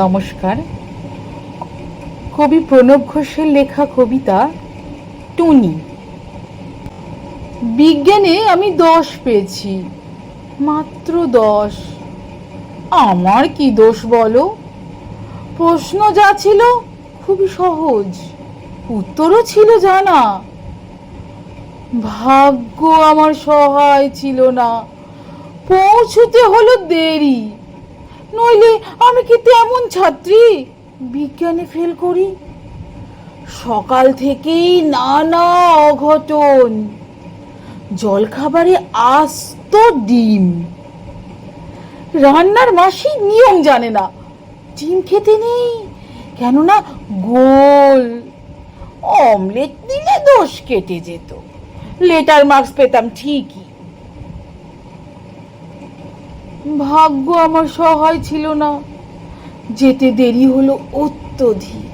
নমস্কার। কবি প্রণব ঘোষের লেখা কবিতা টুনি। বিজ্ঞানে আমি দশ পেয়েছি, মাত্র দশ। আমার কি দোষ বলো? প্রশ্ন যা ছিল খুবই সহজ, উত্তরও ছিল জানা। ভাগ্য আমার সহায় ছিল না, পৌঁছতে হলো দেরি। নইলে আমি কি তেমন ছাত্রী? বিজ্ঞানে ফেল করি? সকাল থেকেই নানা অঘটন। জলখাবারে আস্ত ডিম। রান্নার মাসি নিয়ম জানে না। ডিম খেতে নেই, কেননা গোল। অমলেট দিলে দোষ কেটে যেত। লেটার মার্কস পেতাম ঠিকই ভাগ্য আমার সহায় ছিল না। যেতে দেরি হলো অত্যধিক।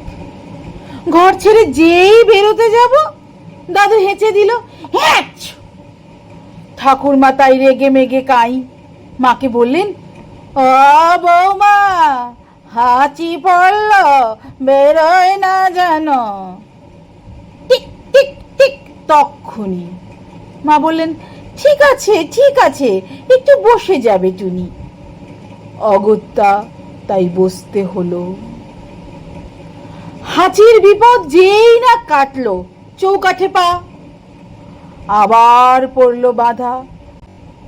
ঘর ছেড়ে যেই বেরোতে যাব, দাদু হেঁচে দিল হ্যাচ ঠাকুরমা তাই রেগে মেগে কাই। মাকে বললেন বৌমা, হাঁচি পড়ল, বেরোয় না যেন। টিক টিক টিক, তক্ষুনি। মা বললেন ঠিক আছে ঠিক আছে, একটু বসে যাবে টুনি। অগত্যা তাই বসতে হলো। হাঁচির বিপদ যেই না কাটলো, চৌকাঠে পা। আবার পড়ল বাধা।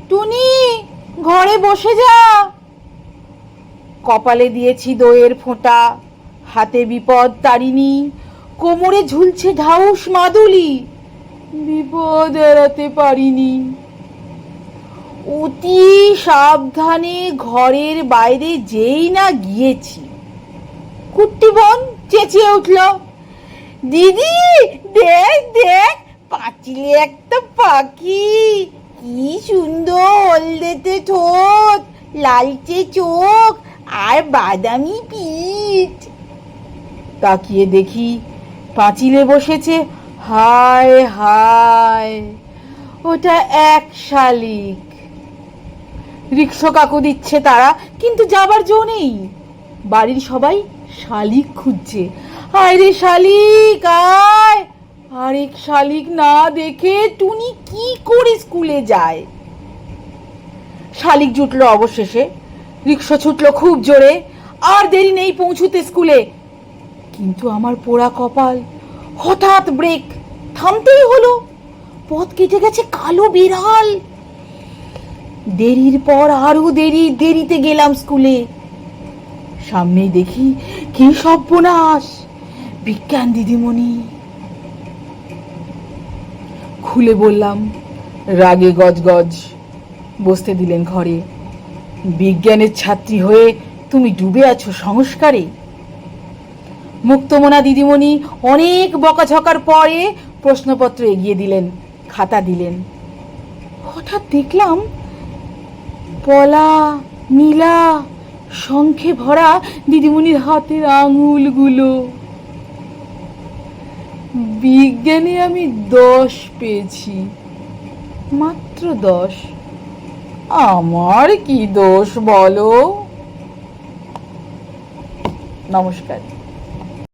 টুনি, ঘরে বসে যা। কপালে দিয়েছি দইয়ের ফোঁটা। হাতে বিপদ তারিনি কোমরে ঝুলছে ঢাউস মাদুলি। বিপদ এড়াতে পারিনি। অতি সাবধানে ঘরের বাইরে যেই না গিয়েছি, কুট্টি বোন চেঁচিয়ে উঠল, দিদি, দেখ দেখ, পাঁচিলে একটা পাখি, কি সুন্দর হলদেতে ঠোঁট, লালচে চোখ আর বাদামি পিঠ। তাকিয়ে দেখি পাঁচিলে বসেছে হায় হায়, ওটা এক শালিক। রিক্সো কাকু দিচ্ছে তারা, কিন্তু যাবার জো নেই। বাড়ির সবাই শালিক খুঁজছে। আয় রে শালিক, আয়! আরেক শালিক না দেখে টুনি কি করে স্কুলে যায়? শালিক জুটলো অবশেষে। রিক্সা ছুটলো খুব জোরে। আর দেরি নেই পৌঁছুতে স্কুলে। কিন্তু আমার পোড়া কপাল হঠাৎ ব্রেক। থামতেই হলো। পথ কেটে গেছে কালো বিড়াল। দেরির পর আরও দেরি, দেরিতে গেলাম স্কুলে। সামনেই দেখি কি সর্বনাশ বিজ্ঞান দিদিমণি। খুলে বললাম, রাগে গজগজ। বসতে দিলেন ঘরে। বিজ্ঞানের ছাত্রী হয়ে তুমি ডুবে আছো সংস্কারে। মুক্তমনা দিদিমণি অনেক বকাঝকার পরে প্রশ্নপত্র এগিয়ে দিলেন, খাতা দিলেন। হঠাৎ দেখলাম পলা, নীলা, শঙ্খে ভরা দিদিমণির হাতের আঙুলগুলো। বিজ্ঞানে আমি দশ পেয়েছি, মাত্র দশ। আমার কি দোষ বলো? নমস্কার।